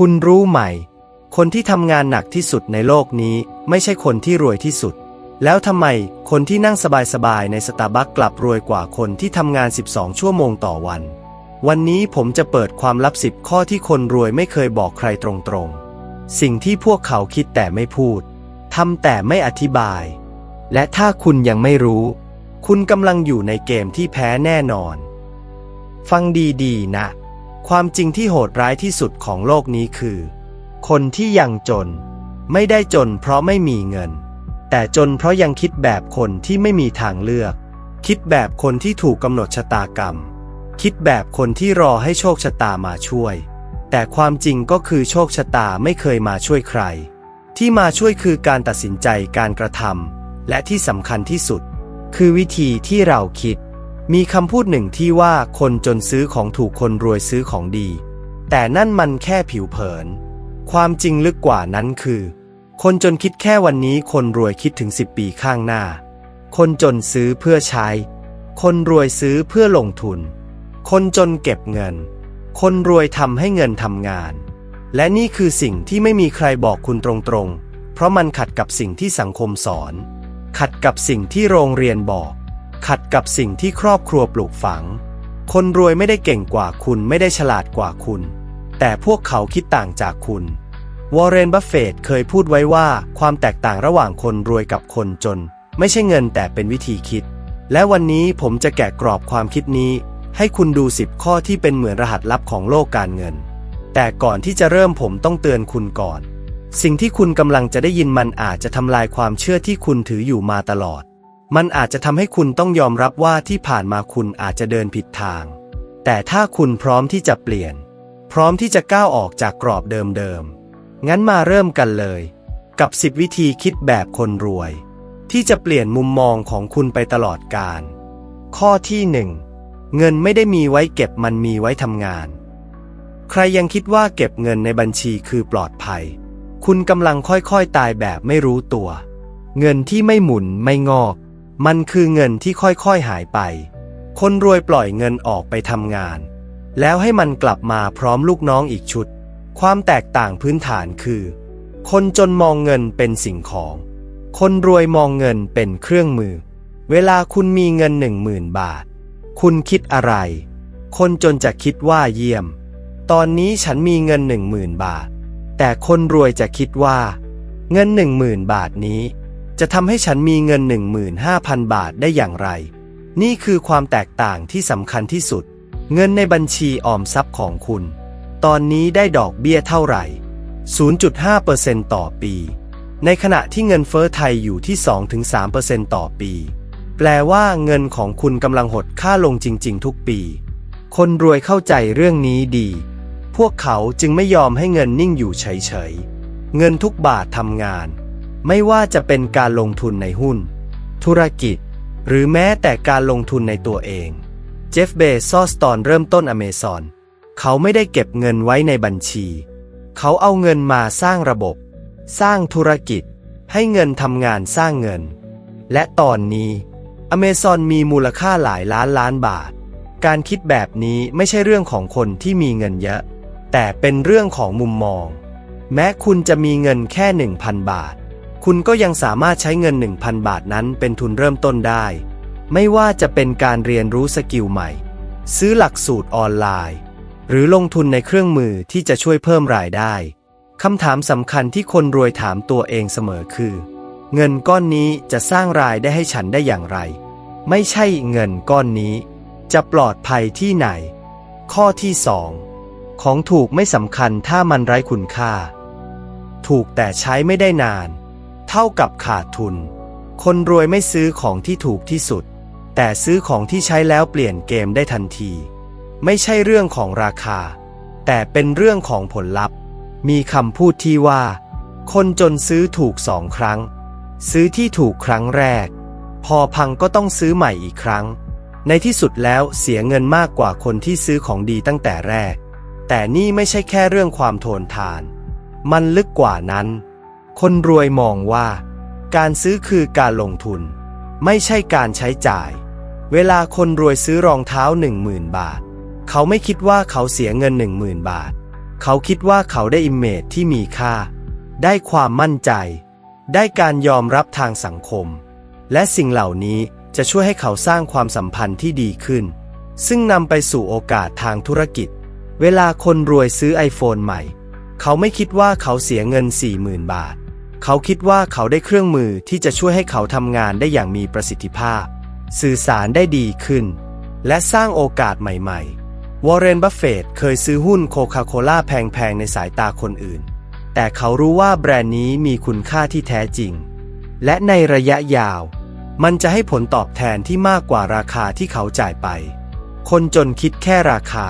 คุณรู้ไหม คนที่ทำงานหนักที่สุดในโลกนี้ไม่ใช่คนที่รวยที่สุด แล้วทำไมคนที่นั่งสบายๆในสตาร์บัคกลับรวยกว่าคนที่ทำงาน 12 ชั่วโมงต่อวัน วันนี้ผมจะเปิดความลับสิบข้อที่คนรวยไม่เคยบอกใครตรงๆ สิ่งที่พวกเขาคิดแต่ไม่พูดทำแต่ไม่อธิบาย และถ้าคุณยังไม่รู้ คุณกำลังอยู่ในเกมที่แพ้แน่นอน ฟังดีๆ นะ ความจริงที่โหดร้ายที่สุดของโลกนี้คือ คนที่ยังจน ไม่ได้จนเพราะไม่มีเงิน แต่จนเพราะยังคิดแบบคนที่ไม่มีทางเลือก คิดแบบคนที่ถูกกำหนดชะตากรรม คิดแบบคนที่รอให้โชคชะตามาช่วย แต่ความจริงก็คือโชคชะตาไม่เคยมาช่วยใคร ที่มาช่วยคือการตัดสินใจการกระทำและที่สำคัญที่สุด คือวิธีที่เราคิด มีคำพูดหนึ่งที่ว่าคนจนซื้อของถูกคนรวยซื้อของดี แต่นั่นมันแค่ผิวเผิน ความจริงลึกกว่านั้นคือ คนจนคิดแค่วันนี้คนรวยคิดถึง 10 ปีข้างหน้า คนจนซื้อเพื่อใช้ คนรวยซื้อเพื่อลงทุน คนจนเก็บเงิน คนรวยทำให้เงินทำงาน และนี่คือสิ่งที่ไม่มีใครบอกคุณตรงๆ เพราะมันขัดกับสิ่งที่สังคมสอน ขัดกับสิ่งที่โรงเรียนบอก ขัดกับสิ่งที่ครอบครัวปลูกฝัง คนรวยไม่ได้เก่งกว่าคุณไม่ได้ฉลาดกว่าคุณ แต่พวกเขาคิดต่างจากคุณ วอร์เรน บัฟเฟตต์เคยพูดไว้ว่าความแตกต่างระหว่างคนรวยกับคนจน ไม่ใช่เงินแต่เป็นวิธีคิด และวันนี้ผมจะแกะกรอบความคิดนี้ ให้คุณดู 10 ข้อที่เป็นเหมือนรหัสลับของโลกการเงิน แต่ก่อนที่จะเริ่มผมต้องเตือนคุณก่อน สิ่งที่คุณกำลังจะได้ยินมันอาจจะทำลายความเชื่อที่คุณถืออยู่มาตลอด มันอาจจะทำให้คุณต้องยอมรับว่าที่ผ่านมาคุณอาจจะเดินผิดทาง แต่ถ้าคุณพร้อมที่จะเปลี่ยน พร้อมที่จะก้าวออกจากกรอบเดิมๆ งั้นมาเริ่มกันเลย กับ 10 วิธีคิดแบบคนรวย ที่จะเปลี่ยนมุมมองของคุณไปตลอดกาลข้อที่ 1 เงินไม่ได้มีไว้เก็บมันมีไว้ทำงาน ใครยังคิดว่าเก็บเงินในบัญชีคือปลอดภัย คุณกำลังค่อยๆตายแบบไม่รู้ตัว เงินที่ไม่หมุนไม่งอก มันคือเงินที่ค่อยๆหายไป คนรวยปล่อยเงินออกไปทำงาน แล้วให้มันกลับมาพร้อมลูกน้องอีกชุด ความแตกต่างพื้นฐานคือ คนจนมองเงินเป็นสิ่งของ คนรวยมองเงินเป็นเครื่องมือ เวลาคุณมีเงินหนึ่งหมื่นบาท คุณคิดอะไร คนจนจะคิดว่าเยี่ยม ตอนนี้ฉันมีเงินหนึ่งหมื่นบาท แต่คนรวยจะคิดว่า เงินหนึ่งหมื่นบาทนี้ จะทำให้ฉันมีเงิน 15,000 บาทได้อย่างไร นี่คือความแตกต่างที่สำคัญที่สุด เงินในบัญชีออมทรัพย์ของคุณ ตอนนี้ได้ดอกเบี้ยเท่าไหร่ 0.5%ต่อปี ในขณะที่เงินเฟ้อไทยอยู่ที่ 2-3%ต่อปี แปลว่าเงินของคุณกำลังหดค่าลงจริง ๆ ทุกปี คนรวยเข้าใจเรื่องนี้ดี พวกเขาจึงไม่ยอมให้เงินนิ่งอยู่เฉย ๆ เงินทุกบาททำงาน ไม่ว่าจะเป็นการลงทุนในหุ้น ธุรกิจ หรือแม้แต่การลงทุนในตัวเอง เจฟเบซอสตอนเริ่มต้นอเมซอน เขาไม่ได้เก็บเงินไว้ในบัญชี เขาเอาเงินมาสร้างระบบ สร้างธุรกิจ ให้เงินทำงานสร้างเงิน และตอนนี้อเมซอนมีมูลค่าหลายล้านล้านบาท การคิดแบบนี้ไม่ใช่เรื่องของคนที่มีเงินเยอะ แต่เป็นเรื่องของมุมมอง แม้คุณจะมีเงินแค่ 1,000 บาท คุณก็ยังสามารถใช้เงิน 1,000 บาทนั้นเป็นทุนเริ่มต้นได้ ไม่ว่าจะเป็นการเรียนรู้สกิลใหม่ ซื้อหลักสูตรออนไลน์ หรือลงทุนในเครื่องมือที่จะช่วยเพิ่มรายได้คำถามสำคัญที่คนรวยถามตัวเองเสมอคือ เงินก้อนนี้จะสร้างรายได้ให้ฉันได้อย่างไร ไม่ใช่เงินก้อนนี้ จะปลอดภัยที่ไหน ข้อที่สองของถูกไม่สำคัญถ้ามันไร้คุณค่า ถูกแต่ใช้ไม่ได้นาน เท่ากับขาดทุน คนรวยไม่ซื้อของที่ถูกที่สุด แต่ซื้อของที่ใช้แล้วเปลี่ยนเกมได้ทันที ไม่ใช่เรื่องของราคา แต่เป็นเรื่องของผลลัพธ์ มีคำพูดที่ว่า คนจนซื้อถูกสองครั้ง ซื้อที่ถูกครั้งแรก พอพังก็ต้องซื้อใหม่อีกครั้ง ในที่สุดแล้วเสียเงินมากกว่าคนที่ซื้อของดีตั้งแต่แรก แต่นี่ไม่ใช่แค่เรื่องความโทนทาน มันลึกกว่านั้น คนรวยมองว่า การซื้อคือการลงทุน ไม่ใช่การใช้จ่าย เวลาคนรวยซื้อรองเท้าหนึ่งหมื่นบาท เขาไม่คิดว่าเขาเสียเงินหนึ่งหมื่นบาท เขาคิดว่าเขาได้อิมเมจที่มีค่า ได้ความมั่นใจ ได้การยอมรับทางสังคม และสิ่งเหล่านี้จะช่วยให้เขาสร้างความสัมพันธ์ที่ดีขึ้น ซึ่งนำไปสู่โอกาสทางธุรกิจ เวลาคนรวยซื้อ iPhone ใหม่ เขาไม่คิดว่าเขาเสียเงิน 40,000 บาท เขาคิดว่าเขาได้เครื่องมือที่จะช่วยให้เขาทำงานได้อย่างมีประสิทธิภาพ สื่อสารได้ดีขึ้น และสร้างโอกาสใหม่ ๆ วอร์เรน บัฟเฟตเคยซื้อหุ้นโคคาโคล่าแพง ๆ ในสายตาคนอื่น แต่เขารู้ว่าแบรนด์นี้มีคุณค่าที่แท้จริง และในระยะยาว มันจะให้ผลตอบแทนที่มากกว่าราคาที่เขาจ่ายไป คนจนคิดแค่ราคา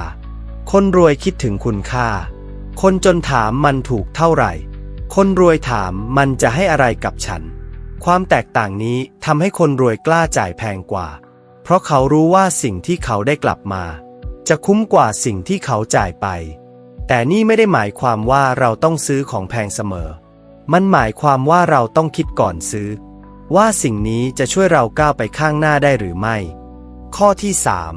คนรวยคิดถึงคุณค่า คนจนถามมันถูกเท่าไหร่ คนรวยถามมันจะให้อะไรกับฉัน ความแตกต่างนี้ทำให้คนรวยกล้าจ่ายแพงกว่า เพราะเขารู้ว่าสิ่งที่เขาได้กลับมา จะคุ้มกว่าสิ่งที่เขาจ่ายไป แต่นี่ไม่ได้หมายความว่าเราต้องซื้อของแพงเสมอ มันหมายความว่าเราต้องคิดก่อนซื้อ ว่าสิ่งนี้จะช่วยเราก้าวไปข้างหน้าได้หรือไม่ ข้อที่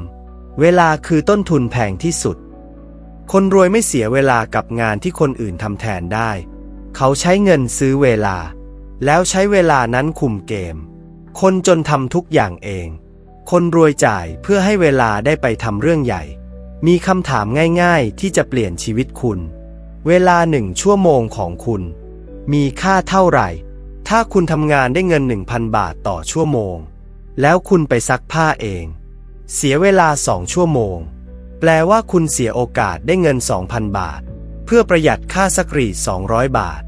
3 เวลาคือต้นทุนแพงที่สุด คนรวยไม่เสียเวลากับงานที่คนอื่นทำแทนได้ เขาใช้เงินซื้อเวลา แล้วใช้เวลานั้นคุมเกม คนจนทำทุกอย่างเอง คนรวยจ่ายเพื่อให้เวลาได้ไปทำเรื่องใหญ่ มีคำถามง่ายๆ ที่จะเปลี่ยนชีวิตคุณ เวลาหนึ่งชั่วโมงของคุณ มีค่าเท่าไหร่ ถ้าคุณทำงานได้เงิน 1,000 บาทต่อชั่วโมง แล้วคุณไปซักผ้าเอง เสียเวลาสองชั่วโมง แปลว่าคุณเสียโอกาสได้เงิน 2,000 บาท เพื่อประหยัดค่าสกรีด200บาท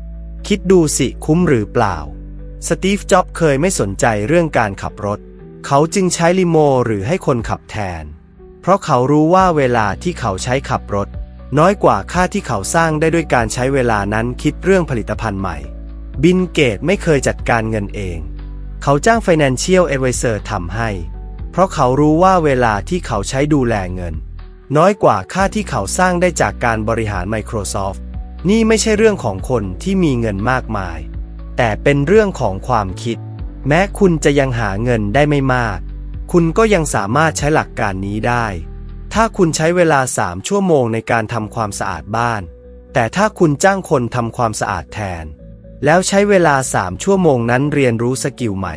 คิดดูสิคุ้มหรือเปล่า สตีฟ จ็อบเคยไม่สนใจเรื่องการขับรถ เขาจึงใช้ลิโมหรือให้คนขับแทน เพราะเขารู้ว่าเวลาที่เขาใช้ขับรถ น้อยกว่าค่าที่เขาสร้างได้ด้วยการใช้เวลานั้นคิดเรื่องผลิตภัณฑ์ใหม่ บินเกตไม่เคยจัดการเงินเอง เขาจ้าง Financial Advisor ทำให้ เพราะเขารู้ว่าเวลาที่เขาใช้ดูแลเงิน น้อยกว่าค่าที่เขาสร้างได้จากการบริหาร Microsoft นี่ไม่ใช่เรื่องของคนที่มีเงินมากมาย แต่เป็นเรื่องของความคิด แม้คุณจะยังหาเงินได้ไม่มาก คุณก็ยังสามารถใช้หลักการนี้ได้ ถ้าคุณใช้เวลา 3 ชั่วโมงในการทำความสะอาดบ้าน แต่ถ้าคุณจ้างคนทำความสะอาดแทน แล้วใช้เวลา 3 ชั่วโมงนั้นเรียนรู้สกิลใหม่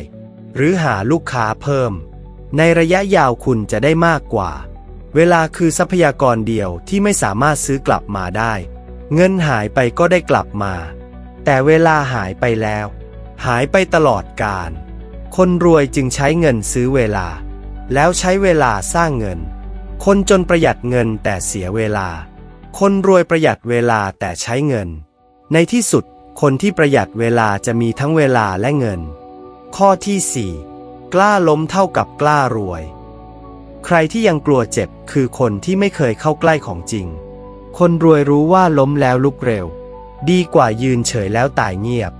หรือหาลูกค้าเพิ่ม ในระยะยาวคุณจะได้มากกว่า เวลาคือทรัพยากรเดียวที่ไม่สามารถซื้อกลับมาได้ เงินหายไปก็ได้กลับมา แต่เวลาหายไปแล้ว หายไปตลอดกาลคนรวยจึงใช้เงินซื้อเวลา แล้วใช้เวลาสร้างเงิน คนจนประหยัดเงินแต่เสียเวลา คนรวยประหยัดเวลาแต่ใช้เงิน ในที่สุดคนที่ประหยัดเวลาจะมีทั้งเวลาและเงิน ข้อที่ 4 กล้าล้มเท่ากับกล้ารวย ใครที่ยังกลัวเจ็บคือคนที่ไม่เคยเข้าใกล้ของจริง คนรวยรู้ว่าล้มแล้วลุกเร็ว ดีกว่ายืนเฉยแล้วตายเงียบ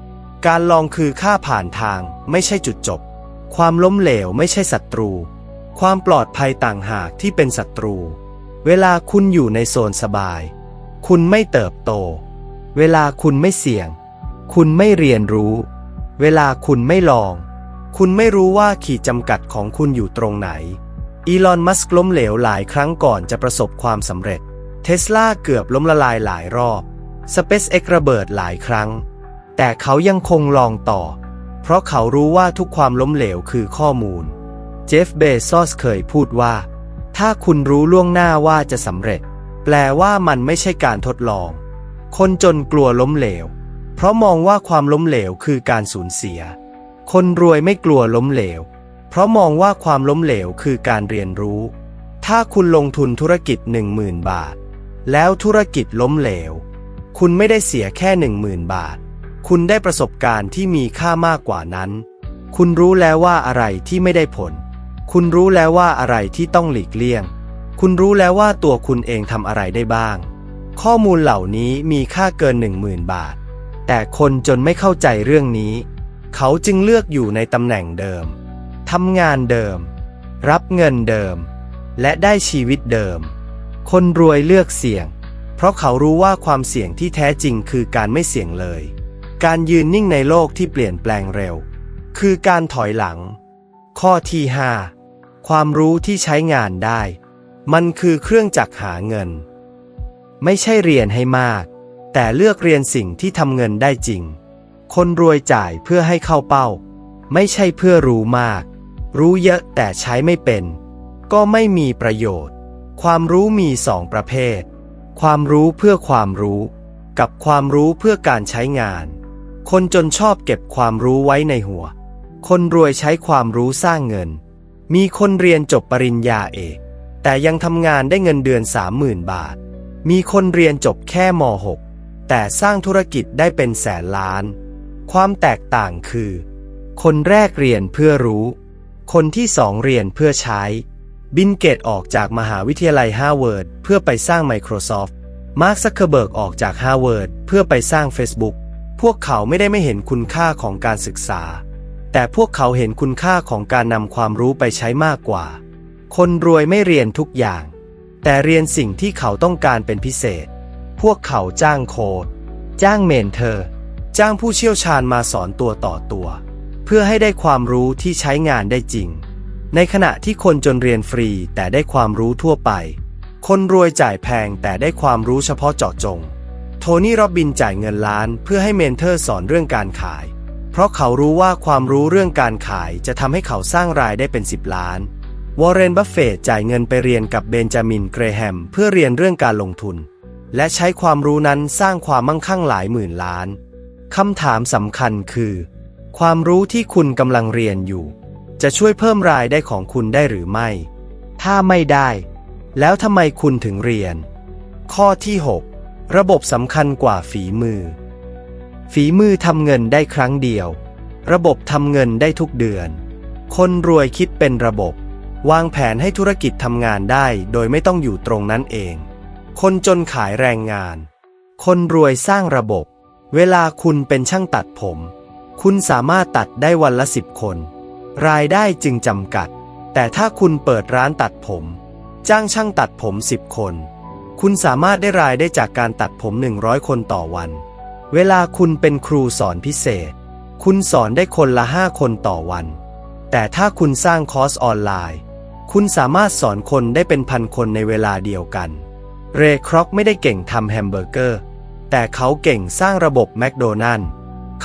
การลองคือค่าผ่านทางไม่ใช่จุดจบ ความล้มเหลวไม่ใช่ศัตรู ความปลอดภัยต่างหากที่เป็นศัตรู เวลาคุณอยู่ในโซนสบาย คุณไม่เติบโต เวลาคุณไม่เสี่ยง คุณไม่เรียนรู้ เวลาคุณไม่ลอง คุณไม่รู้ว่าขีดจำกัดของคุณอยู่ตรงไหน อีลอน มัสก์ล้มเหลวหลายครั้งก่อนจะประสบความสำเร็จ เทสลาเกือบล้มละลายหลายรอบสเปซเอ็กระเบิดหลายครั้ง แต่เขายังคงลองต่อ เพราะเขารู้ว่าทุกความล้มเหลวคือข้อมูล เจฟเบซอสเคยพูดว่า ถ้าคุณรู้ล่วงหน้าว่าจะสำเร็จ แปลว่ามันไม่ใช่การทดลอง คนจนกลัวล้มเหลว เพราะมองว่าความล้มเหลวคือการสูญเสีย คนรวยไม่กลัวล้มเหลว เพราะมองว่าความล้มเหลวคือการเรียนรู้ ถ้าคุณลงทุนธุรกิจ 10,000 บาท แล้วธุรกิจล้มเหลว คุณไม่ได้เสียแค่ 10,000 บาท คุณได้ประสบการณ์ที่มีค่ามากกว่านั้น คุณรู้แล้วว่าอะไรที่ไม่ได้ผล คุณรู้แล้วว่าอะไรที่ต้องหลีกเลี่ยง คุณรู้แล้วว่าตัวคุณเองทำอะไรได้บ้าง ข้อมูลเหล่านี้มีค่าเกิน 10,000 บาท แต่คนจนไม่เข้าใจเรื่องนี้ เขาจึงเลือกอยู่ในตำแหน่งเดิม ทำงานเดิม รับเงินเดิม และได้ชีวิตเดิม คนรวยเลือกเสี่ยง เพราะเขารู้ว่าความเสี่ยงที่แท้จริงคือการไม่เสี่ยงเลย การยืนนิ่งในโลกที่เปลี่ยนแปลงเร็ว คือการถอยหลัง ข้อที่ 5 ความรู้ที่ใช้งานได้ มันคือเครื่องจักรหาเงิน ไม่ใช่เรียนให้มาก แต่เลือกเรียนสิ่งที่ทำเงินได้จริง คนรวยจ่ายเพื่อให้เข้าเป้า ไม่ใช่เพื่อรู้มาก รู้เยอะแต่ใช้ไม่เป็น ก็ไม่มีประโยชน์ ความรู้มีสองประเภท ความรู้เพื่อความรู้ กับความรู้เพื่อการใช้งาน คนจนชอบเก็บความรู้ไว้ในหัว คนรวยใช้ความรู้สร้างเงิน มีคนเรียนจบปริญญาเอก แต่ยังทำงานได้เงินเดือน30,000บาท มีคนเรียนจบแค่ม .6 แต่สร้างธุรกิจได้เป็นแสนล้าน ความแตกต่างคือ คนแรกเรียนเพื่อรู้ คนที่สองเรียนเพื่อใช้ บินเกตออกจากมหาวิทยาลัยฮาร์วาร์ดเพื่อไปสร้าง Microsoft มาร์คซักเคเบิร์กออกจากฮาร์วาร์ดเพื่อไปสร้าง Facebook พวกเขาไม่ได้ไม่เห็นคุณค่าของการศึกษา แต่พวกเขาเห็นคุณค่าของการนำความรู้ไปใช้มากกว่า คนรวยไม่เรียนทุกอย่าง แต่เรียนสิ่งที่เขาต้องการเป็นพิเศษ พวกเขาจ้างโค้ดจ้างเมนเทอร์ จ้างผู้เชี่ยวชาญมาสอนตัวต่อตัว เพื่อให้ได้ความรู้ที่ใช้งานได้จริง ในขณะที่คนจนเรียนฟรีแต่ได้ความรู้ทั่วไป คนรวยจ่ายแพงแต่ได้ความรู้เฉพาะเจาะจง โทนี่โรบบินจ่ายเงินล้านเพื่อให้เมนเทอร์สอนเรื่องการขาย เพราะเขารู้ว่าความรู้เรื่องการขายจะทำให้เขาสร้างรายได้เป็น 10 ล้าน วอร์เรน บัฟเฟตจ่ายเงินไปเรียนกับเบนจามิน เกรแฮม เพื่อเรียนเรื่องการลงทุน และใช้ความรู้นั้นสร้างความมั่งคั่งหลายหมื่นล้านคำถามสำคัญคือ ความรู้ที่คุณกำลังเรียนอยู่ จะช่วยเพิ่มรายได้ของคุณได้หรือไม่ ถ้าไม่ได้ แล้วทำไมคุณถึงเรียน ข้อที่ 6 ระบบสำคัญกว่าฝีมือ ฝีมือทำเงินได้ครั้งเดียว ระบบทำเงินได้ทุกเดือน คนรวยคิดเป็นระบบ วางแผนให้ธุรกิจทำงานได้โดยไม่ต้องอยู่ตรงนั้นเอง คนจนขายแรงงาน คนรวยสร้างระบบ เวลาคุณเป็นช่างตัดผม คุณสามารถตัดได้วันละสิบคน รายได้จึงจำกัด แต่ถ้าคุณเปิดร้านตัดผม จ้างช่างตัดผมสิบคน คุณสามารถได้รายได้จากการตัดผม 100 คนต่อวัน เวลาคุณเป็นครูสอนพิเศษ คุณสอนได้คนละห้าคนต่อวัน แต่ถ้าคุณสร้างคอร์สออนไลน์ คุณสามารถสอนคนได้เป็นพันคนในเวลาเดียวกัน เรย์ครอกไม่ได้เก่งทำแฮมเบอร์เกอร์ แต่เขาเก่งสร้างระบบแมคโดนัลล์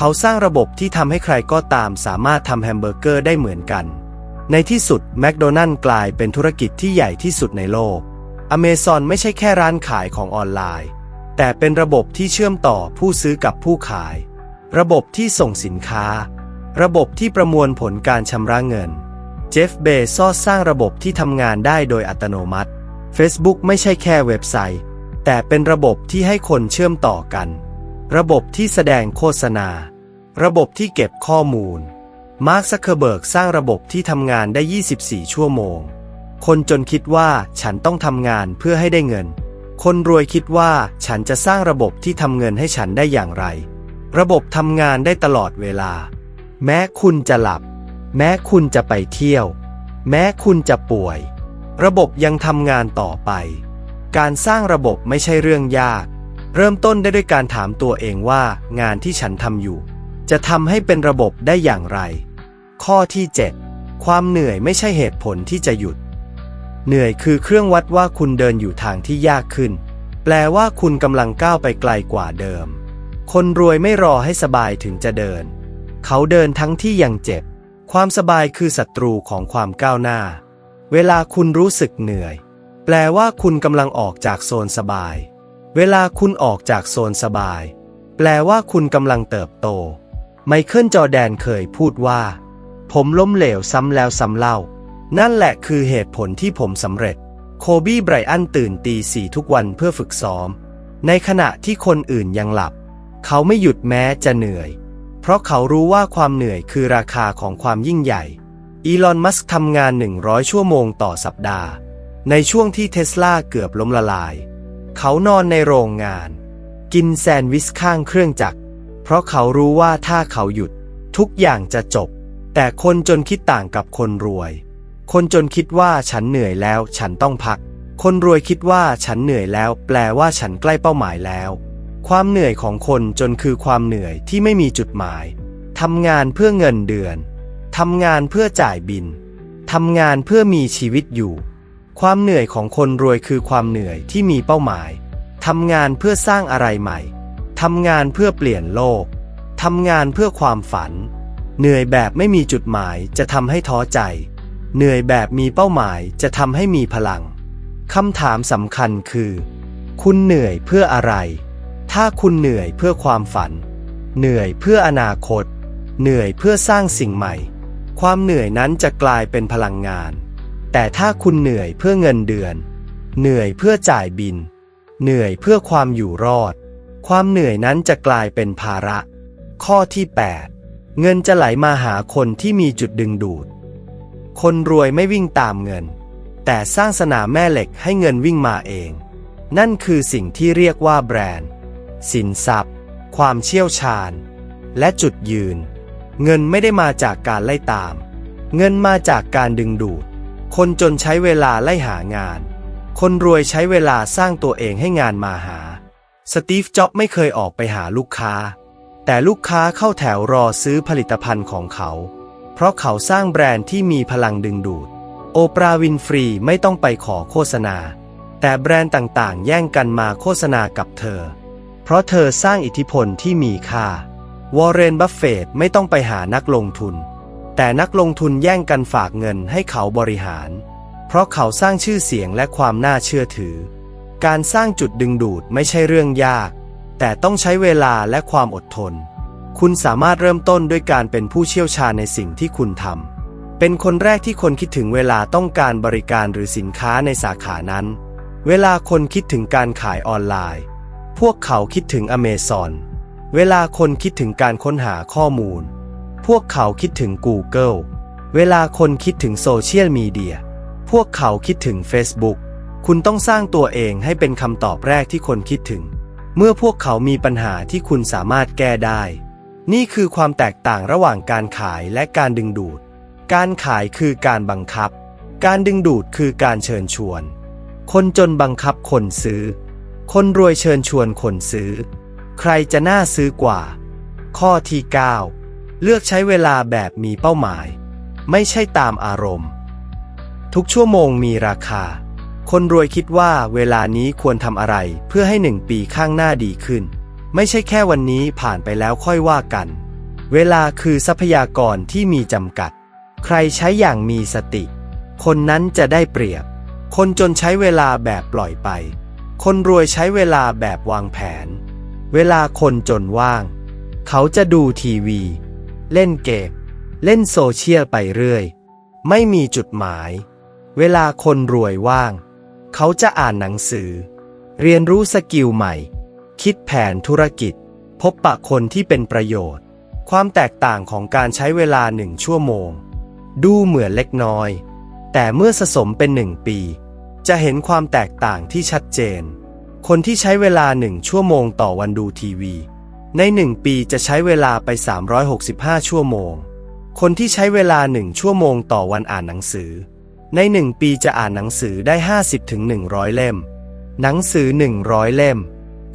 เขาสร้างระบบที่ทำให้ใครก็ตามสามารถทำแฮมเบอร์เกอร์ได้เหมือนกัน ในที่สุดแมคโดนัลล์กลายเป็นธุรกิจที่ใหญ่ที่สุดในโลกอเมซอนไม่ใช่แค่ร้านขายของออนไลน์ แต่เป็นระบบที่เชื่อมต่อผู้ซื้อกับผู้ขาย ระบบที่ส่งสินค้า ระบบที่ประมวลผลการชำระเงิน เจฟเบซอสสร้างระบบที่ทำงานได้โดยอัตโนมัติ Facebook ไม่ใช่แค่เว็บไซต์ แต่เป็นระบบที่ให้คนเชื่อมต่อกัน ระบบที่แสดงโฆษณา ระบบที่เก็บข้อมูล มาร์คซักเคเบิร์กสร้างระบบที่ทำงานได้ 24 ชั่วโมง คนจนคิดว่าฉันต้องทำงานเพื่อให้ได้เงิน คนรวยคิดว่าฉันจะสร้างระบบที่ทำเงินให้ฉันได้อย่างไร ระบบทำงานได้ตลอดเวลา แม้คุณจะหลับ แม้คุณจะไปเที่ยว แม้คุณจะป่วย ระบบยังทำงานต่อไป การสร้างระบบไม่ใช่เรื่องยาก เริ่มต้นได้ด้วยการถามตัวเองว่างานที่ฉันทำอยู่ จะทำให้เป็นระบบได้อย่างไร ข้อที่ 7 ความเหนื่อยไม่ใช่เหตุผลที่จะหยุด เหนื่อยคือเครื่องวัดว่าคุณเดินอยู่ทางที่ยากขึ้น แปลว่าคุณกำลังก้าวไปไกลกว่าเดิม คนรวยไม่รอให้สบายถึงจะเดิน เขาเดินทั้งที่ยังเจ็บ ความสบายคือศัตรูของความก้าวหน้า เวลาคุณรู้สึกเหนื่อย แปลว่าคุณกำลังออกจากโซนสบาย เวลาคุณออกจากโซนสบาย แปลว่าคุณกำลังเติบโต ไมเคิลจอแดนเคยพูดว่า ผมล้มเหลวซ้ำแล้วซ้ำเล่า นั่นแหละคือเหตุผลที่ผมสำเร็จ โคบี้ไบรอันตื่นตีสี่ทุกวันเพื่อฝึกซ้อม ในขณะที่คนอื่นยังหลับ เขาไม่หยุดแม้จะเหนื่อย เพราะเขารู้ว่าความเหนื่อยคือราคาของความยิ่งใหญ่ อีลอน มัสก์ทำงาน 100 ชั่วโมงต่อสัปดาห์ ในช่วงที่เทสลาเกือบล้มละลาย เขานอนในโรงงาน กินแซนด์วิชข้างเครื่องจักร เพราะเขารู้ว่าถ้าเขาหยุด ทุกอย่างจะจบ แต่คนจนคิดต่างกับคนรวย คนจนคิดว่าฉันเหนื่อยแล้ว ฉันต้องพัก คนรวยคิดว่าฉันเหนื่อยแล้ว แปลว่าฉันใกล้เป้าหมายแล้ว ความเหนื่อยของคนจนคือความเหนื่อยที่ไม่มีจุดหมายทำงานเพื่อเงินเดือนทำงานเพื่อจ่ายบินทำงานเพื่อมีชีวิตอยู่ ความเหนื่อยของคนรวยคือความเหนื่อยที่มีเป้าหมาย ทำงานเพื่อสร้างอะไรใหม่ ทำงานเพื่อเปลี่ยนโลก ทำงานเพื่อความฝัน เหนื่อยแบบไม่มีจุดหมายจะทำให้ท้อใจ เหนื่อยแบบมีเป้าหมายจะทำให้มีพลัง คำถามสำคัญคือ คุณเหนื่อยเพื่ออะไร ถ้าคุณเหนื่อยเพื่อความฝัน เหนื่อยเพื่ออนาคต เหนื่อยเพื่อสร้างสิ่งใหม่ ความเหนื่อยนั้นจะกลายเป็นพลังงาน แต่ถ้าคุณเหนื่อยเพื่อเงินเดือน เหนื่อยเพื่อจ่ายบิน เหนื่อยเพื่อความอยู่รอด ความเหนื่อยนั้นจะกลายเป็นภาระ ข้อที่ 8 เงินจะไหลมาหาคนที่มีจุดดึงดูด คนรวยไม่วิ่งตามเงิน แต่สร้างสนามแม่เหล็กให้เงินวิ่งมาเอง นั่นคือสิ่งที่เรียกว่าแบรนด์ สินทรัพย์ ความเชี่ยวชาญ และจุดยืน เงินไม่ได้มาจากการไล่ตาม เงินมาจากการดึงดูด คนจนใช้เวลาไล่หางาน คนรวยใช้เวลาสร้างตัวเองให้งานมาหา สตีฟ จ็อบไม่เคยออกไปหาลูกค้า แต่ลูกค้าเข้าแถวรอซื้อผลิตภัณฑ์ของเขา เพราะเขาสร้างแบรนด์ที่มีพลังดึงดูด โอปราห์วินฟรีไม่ต้องไปขอโฆษณา แต่แบรนด์ต่างๆ แย่งกันมาโฆษณากับเธอ เพราะเธอสร้างอิทธิพลที่มีค่า วอร์เรน บัฟเฟตไม่ต้องไปหานักลงทุน แต่นักลงทุนแย่งกันฝากเงินให้เขาบริหาร เพราะเขาสร้างชื่อเสียงและความน่าเชื่อถือ การสร้างจุดดึงดูดไม่ใช่เรื่องยาก แต่ต้องใช้เวลาและความอดทน คุณสามารถเริ่มต้นด้วยการเป็นผู้เชี่ยวชาญในสิ่งที่คุณทำ เป็นคนแรกที่คนคิดถึงเวลาต้องการบริการหรือสินค้าในสาขานั้น เวลาคนคิดถึงการขายออนไลน์ พวกเขาคิดถึงอเมซอน เวลาคนคิดถึงการค้นหาข้อมูล พวกเขาคิดถึง Google เวลาคนคิดถึงโซเชียลมีเดีย พวกเขาคิดถึง Facebook คุณต้องสร้างตัวเองให้เป็นคำตอบแรกที่คนคิดถึง เมื่อพวกเขามีปัญหาที่คุณสามารถแก้ได้ นี่คือความแตกต่างระหว่างการขายและการดึงดูด การขายคือการบังคับ การดึงดูดคือการเชิญชวน คนจนบังคับคนซื้อ คนรวยเชิญชวนคนซื้อ ใครจะน่าซื้อกว่า ข้อที่ 9 เลือกใช้เวลาแบบมีเป้าหมาย ไม่ใช่ตามอารมณ์ ทุกชั่วโมงมีราคา คนรวยคิดว่าเวลานี้ควรทำอะไรเพื่อให้หนึ่งปีข้างหน้าดีขึ้น ไม่ใช่แค่วันนี้ผ่านไปแล้วค่อยว่ากัน เวลาคือทรัพยากรที่มีจำกัด ใครใช้อย่างมีสติ คนนั้นจะได้เปรียบ คนจนใช้เวลาแบบปล่อยไป คนรวยใช้เวลาแบบวางแผน เวลาคนจนว่าง เขาจะดูทีวี เล่นเกม เล่นโซเชียลไปเรื่อย ไม่มีจุดหมาย เวลาคนรวยว่าง เขาจะอ่านหนังสือ เรียนรู้สกิลใหม่ คิดแผนธุรกิจ พบปะคนที่เป็นประโยชน์ ความแตกต่างของการใช้เวลาหนึ่งชั่วโมง ดูเหมือนเล็กน้อย แต่เมื่อสะสมเป็นหนึ่งปี จะเห็นความแตกต่างที่ชัดเจน คนที่ใช้เวลาหนึ่งชั่วโมงต่อวันดูทีวี ในหนึ่งปีจะใช้เวลาไป 365 ชั่วโมง คนที่ใช้เวลาหนึ่งชั่วโมงต่อวันอ่านหนังสือ ในหนึ่งปีจะอ่านหนังสือได้ 50ถึง100 เล่ม หนังสือ 100 เล่ม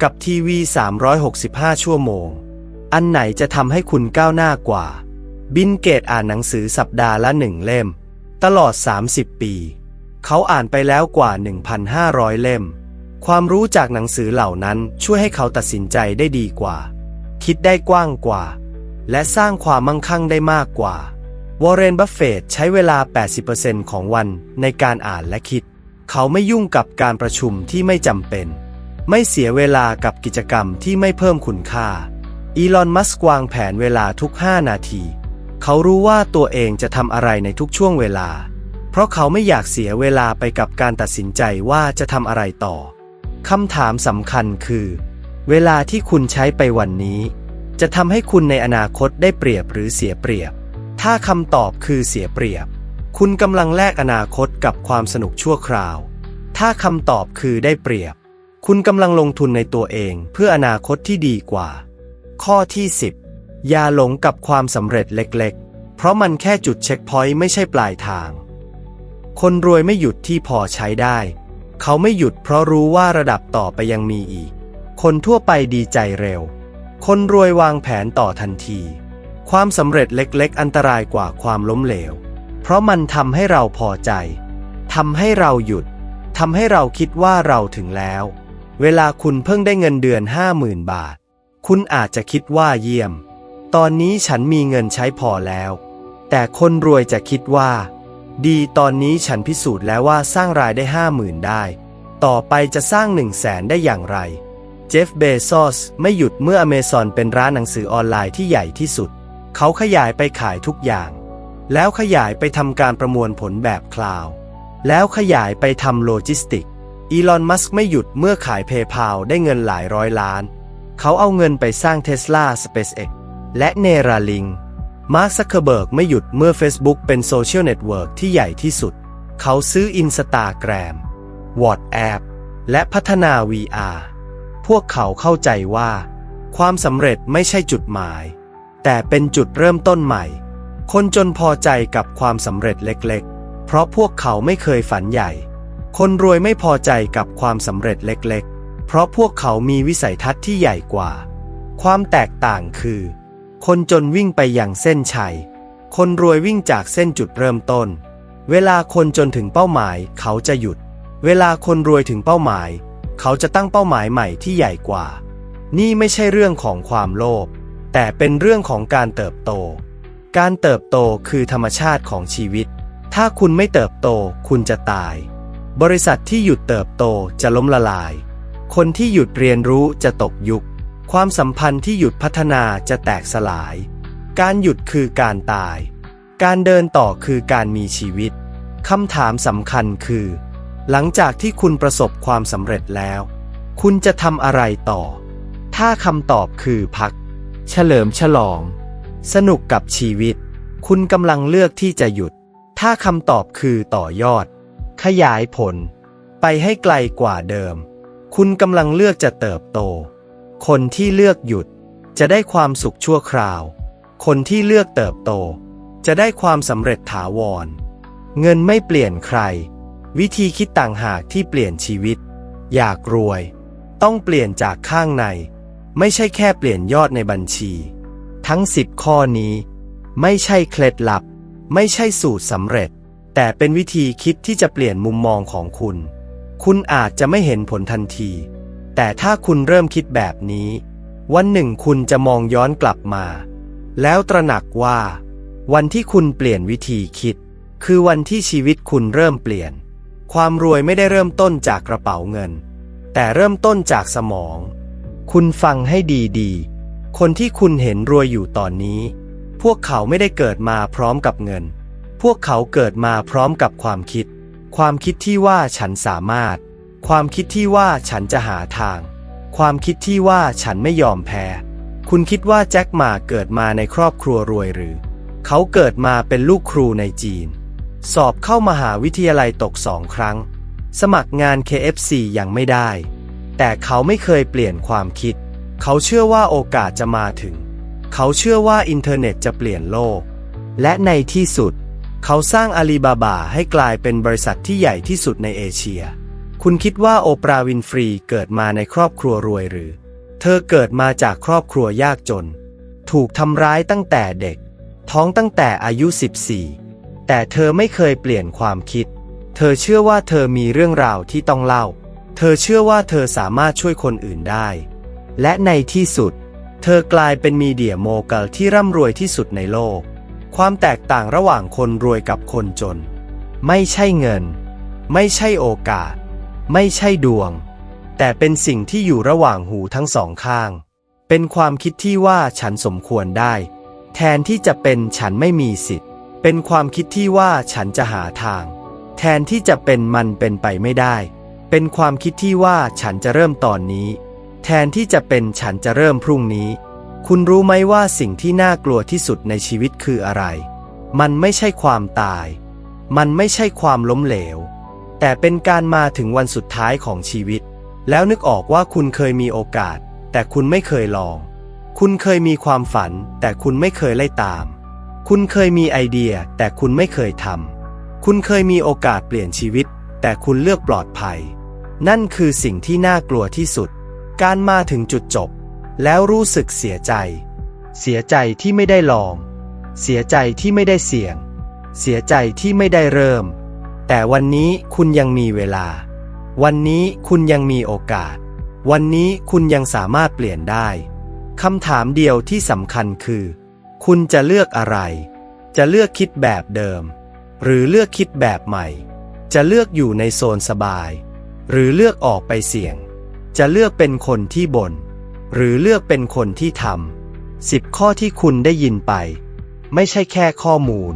กับทีวี 365 ชั่วโมง อันไหนจะทำให้คุณก้าวหน้ากว่า บินเกตอ่านหนังสือสัปดาห์ละหนึ่งเล่ม ตลอด 30 ปี เขาอ่านไปแล้วกว่า 1,500 เล่ม ความรู้จากหนังสือเหล่านั้นช่วยให้เขาตัดสินใจได้ดีกว่า คิดได้กว้างกว่า และสร้างความมั่งคั่งได้มากกว่า วอร์เรน บัฟเฟตใช้เวลา 80%ของวันในการอ่านและคิด เขาไม่ยุ่งกับการประชุมที่ไม่จำเป็น ไม่เสียเวลากับกิจกรรมที่ไม่เพิ่มคุณค่า อีลอน มัสก์วางแผนเวลาทุก 5 นาที เขารู้ว่าตัวเองจะทำอะไรในทุกช่วงเวลา เพราะเขาไม่อยากเสียเวลาไปกับการตัดสินใจว่าจะทำอะไรต่อคำถามสำคัญคือ เวลาที่คุณใช้ไปวันนี้ จะทำให้คุณในอนาคตได้เปรียบหรือเสียเปรียบ ถ้าคำตอบคือเสียเปรียบ คุณกำลังแลกอนาคตกับความสนุกชั่วคราว ถ้าคำตอบคือได้เปรียบ คุณกำลังลงทุนในตัวเองเพื่ออนาคตที่ดีกว่า ข้อที่ 10 อย่าหลงกับความสำเร็จเล็กๆ เพราะมันแค่จุดเช็คพอยต์ไม่ใช่ปลายทาง คนรวยไม่หยุดที่พอใช้ได้ เขาไม่หยุดเพราะรู้ว่าระดับต่อไปยังมีอีก คนทั่วไปดีใจเร็ว คนรวยวางแผนต่อทันที ความสำเร็จเล็กๆ อันตรายกว่าความล้มเหลว เพราะมันทำให้เราพอใจทำให้เราหยุดทำให้เราคิดว่าเราถึงแล้ว เวลาคุณเพิ่งได้เงินเดือน 50,000 บาท คุณอาจจะคิดว่าเยี่ยม ตอนนี้ฉันมีเงินใช้พอแล้ว แต่คนรวยจะคิดว่า ดีตอนนี้ฉันพิสูจน์แล้วว่าสร้างรายได้ 50,000 ได้ ต่อไปจะสร้าง 1 0 0 0 0แสนได้อย่างไร เจฟเบซอสไม่หยุดเมื่ออเมซอนเป็นร้านหนังสือออนไลน์ที่ใหญ่ที่สุด เขาขยายไปขายทุกอย่าง แล้วขยายไปทำการประมวลผลแบบคลาวด์แล้วขยายไปทำโลจิสติก อีลอน มัสก์ไม่หยุดเมื่อขายเพย์พาได้เงินหลายร้อยล้าน เขาเอาเงินไปสร้างเทสลา SpaceX และเนราลิง มาร์คซักเคเบิร์กไม่หยุดเมื่อ Facebook เป็นโซเชียลเน็ตเวิร์กที่ใหญ่ที่สุด เขาซื้ออินสตาแกรม WhatsApp และพัฒนา VR พวกเขาเข้าใจว่า ความสำเร็จไม่ใช่จุดหมาย แต่เป็นจุดเริ่มต้นใหม่ คนจนพอใจกับความสำเร็จเล็กๆ เพราะพวกเขาไม่เคยฝันใหญ่ คนรวยไม่พอใจกับความสำเร็จเล็กๆ เพราะพวกเขามีวิสัยทัศน์ที่ใหญ่กว่า ความแตกต่างคือ คนจนวิ่งไปอย่างเส้นชัย คนรวยวิ่งจากเส้นจุดเริ่มต้น เวลาคนจนถึงเป้าหมายเขาจะหยุด เวลาคนรวยถึงเป้าหมาย เขาจะตั้งเป้าหมายใหม่ที่ใหญ่กว่า นี่ไม่ใช่เรื่องของความโลภ แต่เป็นเรื่องของการเติบโต การเติบโตคือธรรมชาติของชีวิต ถ้าคุณไม่เติบโตคุณจะตาย บริษัทที่หยุดเติบโตจะล้มละลาย คนที่หยุดเรียนรู้จะตกยุค ความสัมพันธ์ที่หยุดพัฒนาจะแตกสลาย การหยุดคือการตาย การเดินต่อคือการมีชีวิตคำถามสำคัญคือ หลังจากที่คุณประสบความสำเร็จแล้ว คุณจะทำอะไรต่อ ถ้าคำตอบคือพัก เฉลิมฉลอง สนุกกับชีวิต คุณกำลังเลือกที่จะหยุด ถ้าคำตอบคือต่อยอด ขยายผล ไปให้ไกลกว่าเดิม คุณกำลังเลือกจะเติบโต คนที่เลือกหยุด จะได้ความสุขชั่วคราว คนที่เลือกเติบโต จะได้ความสำเร็จถาวร เงินไม่เปลี่ยนใคร วิธีคิดต่างหากที่เปลี่ยนชีวิต อยากรวย ต้องเปลี่ยนจากข้างใน ไม่ใช่แค่เปลี่ยนยอดในบัญชี ทั้งสิบข้อนี้ ไม่ใช่เคล็ดลับ ไม่ใช่สูตรสำเร็จ แต่เป็นวิธีคิดที่จะเปลี่ยนมุมมองของคุณ คุณอาจจะไม่เห็นผลทันที แต่ถ้าคุณเริ่มคิดแบบนี้ วันหนึ่งคุณจะมองย้อนกลับมา แล้วตระหนักว่า วันที่คุณเปลี่ยนวิธีคิด คือวันที่ชีวิตคุณเริ่มเปลี่ยน ความรวยไม่ได้เริ่มต้นจากกระเป๋าเงิน แต่เริ่มต้นจากสมอง คุณฟังให้ดีๆ คนที่คุณเห็นรวยอยู่ตอนนี้ พวกเขาไม่ได้เกิดมาพร้อมกับเงิน พวกเขาเกิดมาพร้อมกับความคิด ความคิดที่ว่าฉันสามารถ ความคิดที่ว่าฉันจะหาทาง ความคิดที่ว่าฉันไม่ยอมแพ้ คุณคิดว่าแจ็คหมาเกิดมาในครอบครัวรวยหรือ เขาเกิดมาเป็นลูกครูในจีน สอบเข้ามหาวิทยาลัยตกสองครั้ง สมัครงาน KFC ยังไม่ได้ แต่เขาไม่เคยเปลี่ยนความคิด เขาเชื่อว่าโอกาสจะมาถึง เขาเชื่อว่าอินเทอร์เน็ตจะเปลี่ยนโลก และในที่สุด เขาสร้างอาลีบาบาให้กลายเป็นบริษัทที่ใหญ่ที่สุดในเอเชีย คุณคิดว่าโอปราห์วินฟรีเกิดมาในครอบครัวรวยหรือ เธอเกิดมาจากครอบครัวยากจน ถูกทำร้ายตั้งแต่เด็ก ท้องตั้งแต่อายุ 14 แต่เธอไม่เคยเปลี่ยนความคิด เธอเชื่อว่าเธอมีเรื่องราวที่ต้องเล่า เธอเชื่อว่าเธอสามารถช่วยคนอื่นได้ และในที่สุด เธอกลายเป็นมีเดียโมกัลที่ร่ำรวยที่สุดในโลก ความแตกต่างระหว่างคนรวยกับคนจน ไม่ใช่เงิน ไม่ใช่โอกาส ไม่ใช่ดวง แต่เป็นสิ่งที่อยู่ระหว่างหูทั้งสองข้าง เป็นความคิดที่ว่าฉันสมควรได้ แทนที่จะเป็นฉันไม่มีสิทธิ์ เป็นความคิดที่ว่าฉันจะหาทาง แทนที่จะเป็นมันเป็นไปไม่ได้ เป็นความคิดที่ว่าฉันจะเริ่มตอนนี้ แทนที่จะเป็นฉันจะเริ่มพรุ่งนี้ คุณรู้ไหมว่าสิ่งที่น่ากลัวที่สุดในชีวิตคืออะไร มันไม่ใช่ความตาย มันไม่ใช่ความล้มเหลว แต่เป็นการมาถึงวันสุดท้ายของชีวิต แล้วนึกออกว่าคุณเคยมีโอกาส แต่คุณไม่เคยลอง คุณเคยมีความฝัน แต่คุณไม่เคยไล่ตาม คุณเคยมีไอเดียแต่คุณไม่เคยทำ คุณเคยมีโอกาสเปลี่ยนชีวิต แต่คุณเลือกปลอดภัย นั่นคือสิ่งที่น่ากลัวที่สุด การมาถึงจุดจบ แล้วรู้สึกเสียใจ เสียใจที่ไม่ได้ลอง เสียใจที่ไม่ได้เสี่ยง เสียใจที่ไม่ได้เริ่ม แต่วันนี้คุณยังมีเวลา วันนี้คุณยังมีโอกาส วันนี้คุณยังสามารถเปลี่ยนได้คำถามเดียวที่สำคัญคือ คุณจะเลือกอะไร จะเลือกคิดแบบเดิม หรือเลือกคิดแบบใหม่ จะเลือกอยู่ในโซนสบาย หรือเลือกออกไปเสี่ยง จะเลือกเป็นคนที่บน่นหรือเลือกเป็นคนที่ทำสิบข้อที่คุณได้ยินไป ไม่ใช่แค่ข้อมูล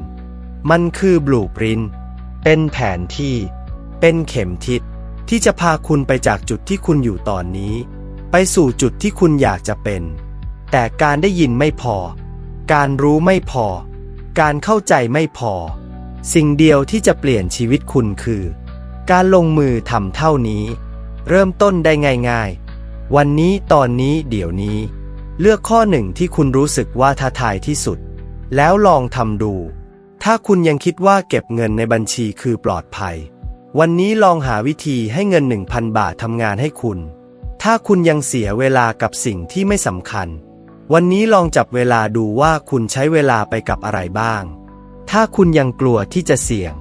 มันคือบลูปรินเป็นแผนที่ เป็นเข็มทิศที่จะพาคุณไปจากจุดที่คุณอยู่ตอนนี้ ไปสู่จุดที่คุณอยากจะเป็น แต่การได้ยินไม่พอ การรู้ไม่พอ การเข้าใจไม่พอ สิ่งเดียวที่จะเปลี่ยนชีวิตคุณคือ การลงมือทำเท่านี้ เริ่มต้นได้ง่ายๆ วันนี้ตอนนี้เดี๋ยวนี้ เลือกข้อหนึ่งที่คุณรู้สึกว่าท้าทายที่สุด แล้วลองทำดู ถ้าคุณยังคิดว่าเก็บเงินในบัญชีคือปลอดภัย วันนี้ลองหาวิธีให้เงิน 1,000 บาททำงานให้คุณ ถ้าคุณยังเสียเวลากับสิ่งที่ไม่สำคัญ วันนี้ลองจับเวลาดูว่าคุณใช้เวลาไปกับอะไรบ้าง ถ้าคุณยังกลัวที่จะเสี่ยง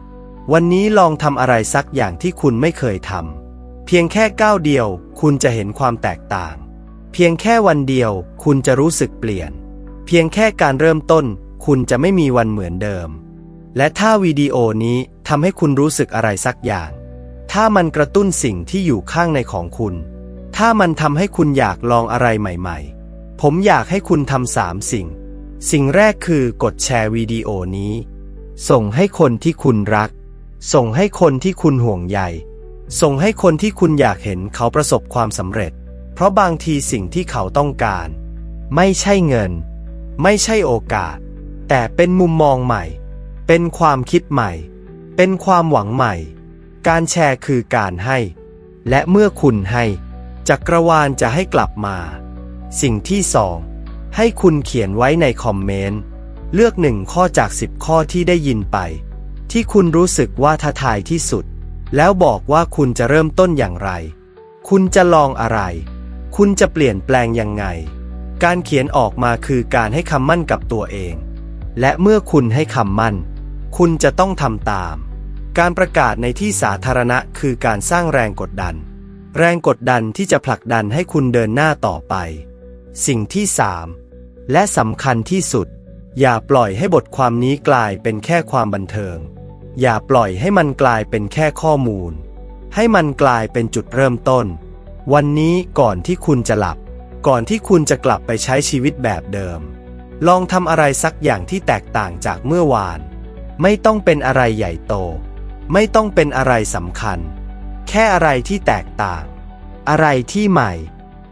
วันนี้ลองทำอะไรสักอย่างที่คุณไม่เคยทำเพียงแค่ก้าวเดียว คุณจะเห็นความแตกต่าง เพียงแค่วันเดียว คุณจะรู้สึกเปลี่ยน เพียงแค่การเริ่มต้น คุณจะไม่มีวันเหมือนเดิม และถ้าวิดีโอนี้ทำให้คุณรู้สึกอะไรสักอย่าง ถ้ามันกระตุ้นสิ่งที่อยู่ข้างในของคุณ ถ้ามันทำให้คุณอยากลองอะไรใหม่ ๆ ผมอยากให้คุณทำสามสิ่ง สิ่งแรกคือกดแชร์วิดีโอนี้ ส่งให้คนที่คุณรัก ส่งให้คนที่คุณห่วงใย ส่งให้คนที่คุณอยากเห็นเขาประสบความสำเร็จ เพราะบางทีสิ่งที่เขาต้องการ ไม่ใช่เงิน ไม่ใช่โอกาส แต่เป็นมุมมองใหม่ เป็นความคิดใหม่ เป็นความหวังใหม่ การแชร์คือการให้ และเมื่อคุณให้จักรวาลจะให้กลับมา สิ่งที่สองให้คุณเขียนไว้ในคอมเมนต์ เลือกหนึ่งข้อจากสิบข้อที่ได้ยินไป ที่คุณรู้สึกว่าท้าทายที่สุด แล้วบอกว่าคุณจะเริ่มต้นอย่างไร คุณจะลองอะไร คุณจะเปลี่ยนแปลงยังไง การเขียนออกมาคือการให้คำมั่นกับตัวเอง และเมื่อคุณให้คำมั่น คุณจะต้องทำตาม การประกาศในที่สาธารณะคือการสร้างแรงกดดัน แรงกดดันที่จะผลักดันให้คุณเดินหน้าต่อไป สิ่งที่สามและสำคัญที่สุด อย่าปล่อยให้บทความนี้กลายเป็นแค่ความบันเทิง อย่าปล่อยให้มันกลายเป็นแค่ข้อมูล ให้มันกลายเป็นจุดเริ่มต้น วันนี้ก่อนที่คุณจะหลับ ก่อนที่คุณจะกลับไปใช้ชีวิตแบบเดิม ลองทำอะไรสักอย่างที่แตกต่างจากเมื่อวาน ไม่ต้องเป็นอะไรใหญ่โต ไม่ต้องเป็นอะไรสำคัญ แค่อะไรที่แตกต่าง อะไรที่ใหม่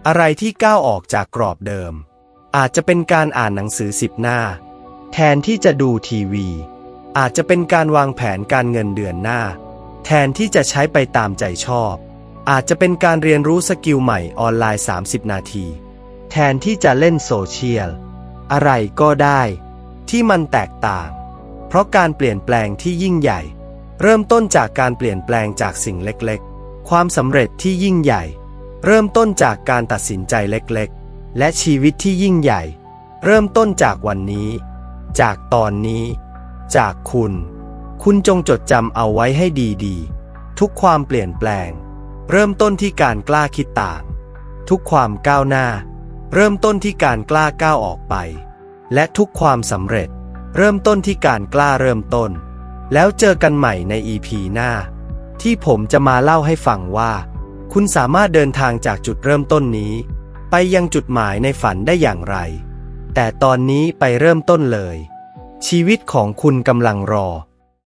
อะไรที่ก้าวออกจากกรอบเดิม อาจจะเป็นการอ่านหนังสือสิบหน้า แทนที่จะดูทีวี อาจจะเป็นการวางแผนการเงินเดือนหน้า แทนที่จะใช้ไปตามใจชอบ อาจจะเป็นการเรียนรู้สกิลใหม่ออนไลน์ 30 นาที แทนที่จะเล่นโซเชียล อะไรก็ได้ ที่มันแตกต่าง เพราะการเปลี่ยนแปลงที่ยิ่งใหญ่ เริ่มต้นจากการเปลี่ยนแปลงจากสิ่งเล็กๆ ความสำเร็จที่ยิ่งใหญ่ เริ่มต้นจากการตัดสินใจเล็กๆ และชีวิตที่ยิ่งใหญ่ เริ่มต้นจากวันนี้ จากตอนนี้ จากคุณ คุณจงจดจำเอาไว้ให้ดีๆ ทุกความเปลี่ยนแปลง เริ่มต้นที่การกล้าคิดต่าง ทุกความก้าวหน้า เริ่มต้นที่การกล้าก้าวออกไป และทุกความสำเร็จ เริ่มต้นที่การกล้าเริ่มต้น แล้วเจอกันใหม่ใน EP หน้า ที่ผมจะมาเล่าให้ฟังว่า คุณสามารถเดินทางจากจุดเริ่มต้นนี้ ไปยังจุดหมายในฝันได้อย่างไร แต่ตอนนี้ไปเริ่มต้นเลย ชีวิตของคุณกำลังรอ